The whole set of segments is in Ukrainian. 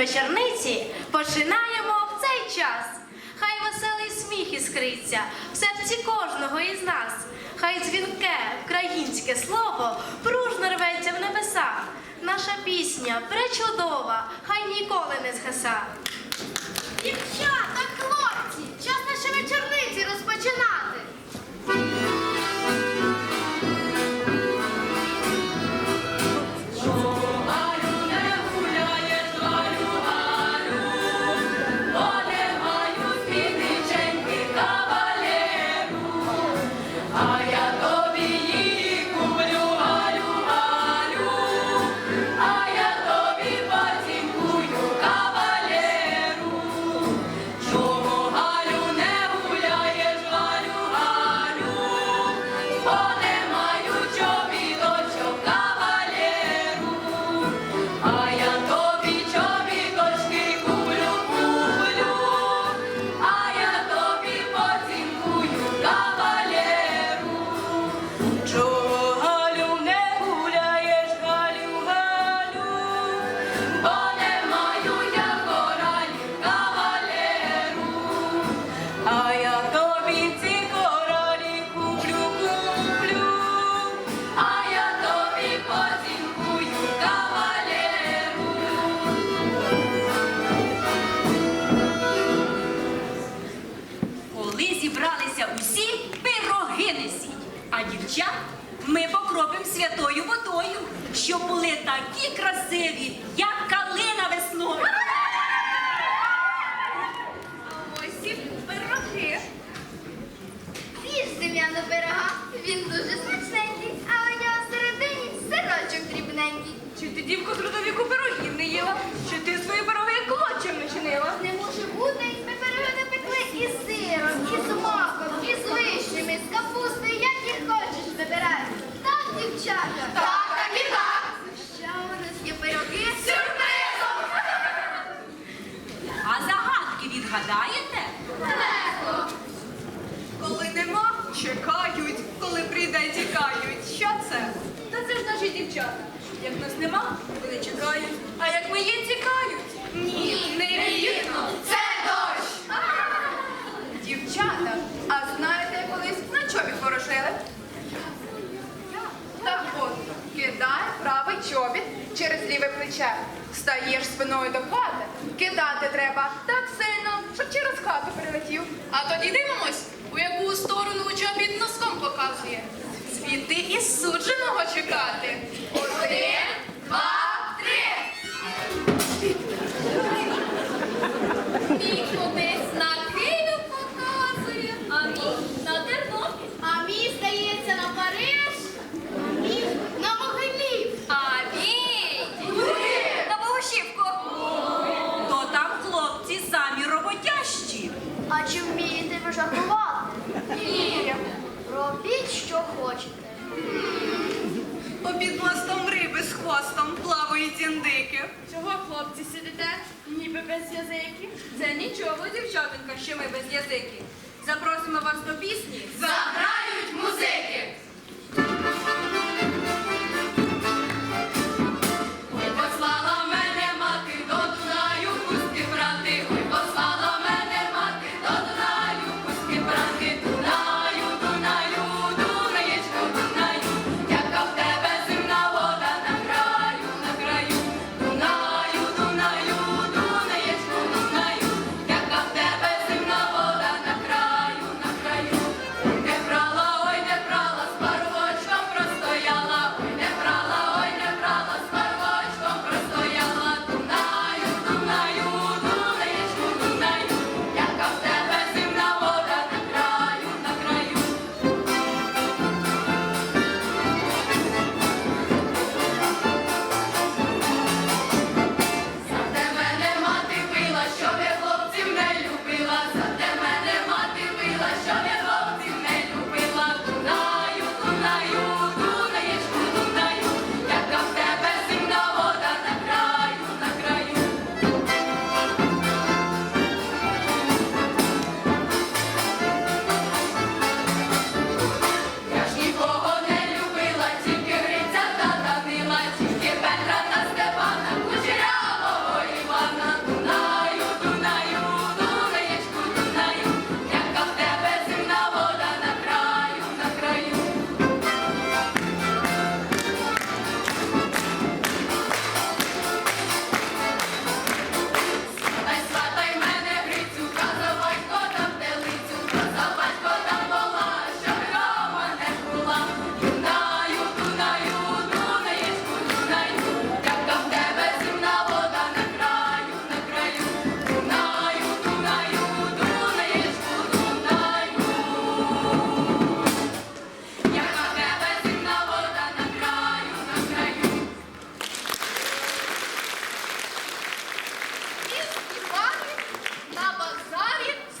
вечорниці починаємо в цей час. Хай веселий сміх іскриться в серці кожного із нас. Хай дзвінке українське слово пружно рветься в небеса. Наша пісня пречудова, хай ніколи не згаса. Дівчата, зібралися усі, пироги несіть. А дівчат ми покропим святою водою, щоб були такі красиві, як калина весною. Ось і пироги. З'їж земляного пирога, він дуже смачненький, а у нього всередині сирочок дрібненький. Чи ти дівко трудовіку пирогів Що це? Та це ж наші дівчата. Як нас нема, вони чекають. А як ми є, тікають. Ні, не вірно. Це дощ. Дівчата, а знаєте, колись на чобі порошили? Так от, кидай правий чобіт через ліве плече. Стаєш спиною до хати. Кидати треба так сильно, щоб через хату перелетів. А тоді дивимось, у яку сторону чобіт носком показує. Попід мостом риби з хвостом плавають індики. Чого, хлопці, сидите? Ніби без язиків? Це нічого, дівчатинка, що ми без язиків. Запросимо вас до пісні. Заграють музики.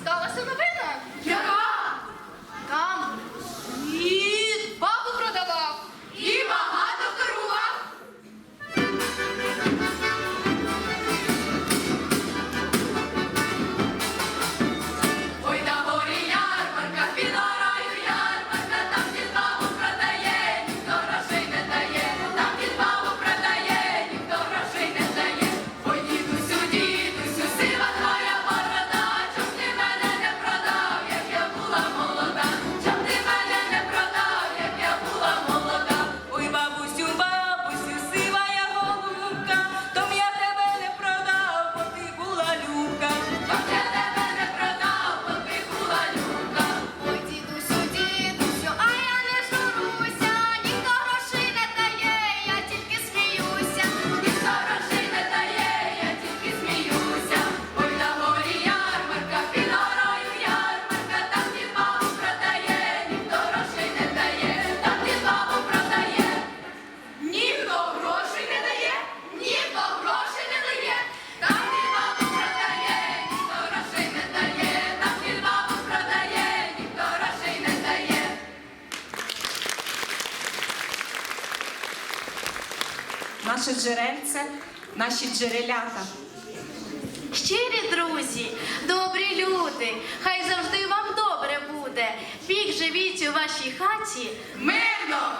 escola, você não vai джерельце, наші джерелята. Щирі друзі, добрі люди, хай завжди вам добре буде. Вік живіть у вашій хаті. Мирно.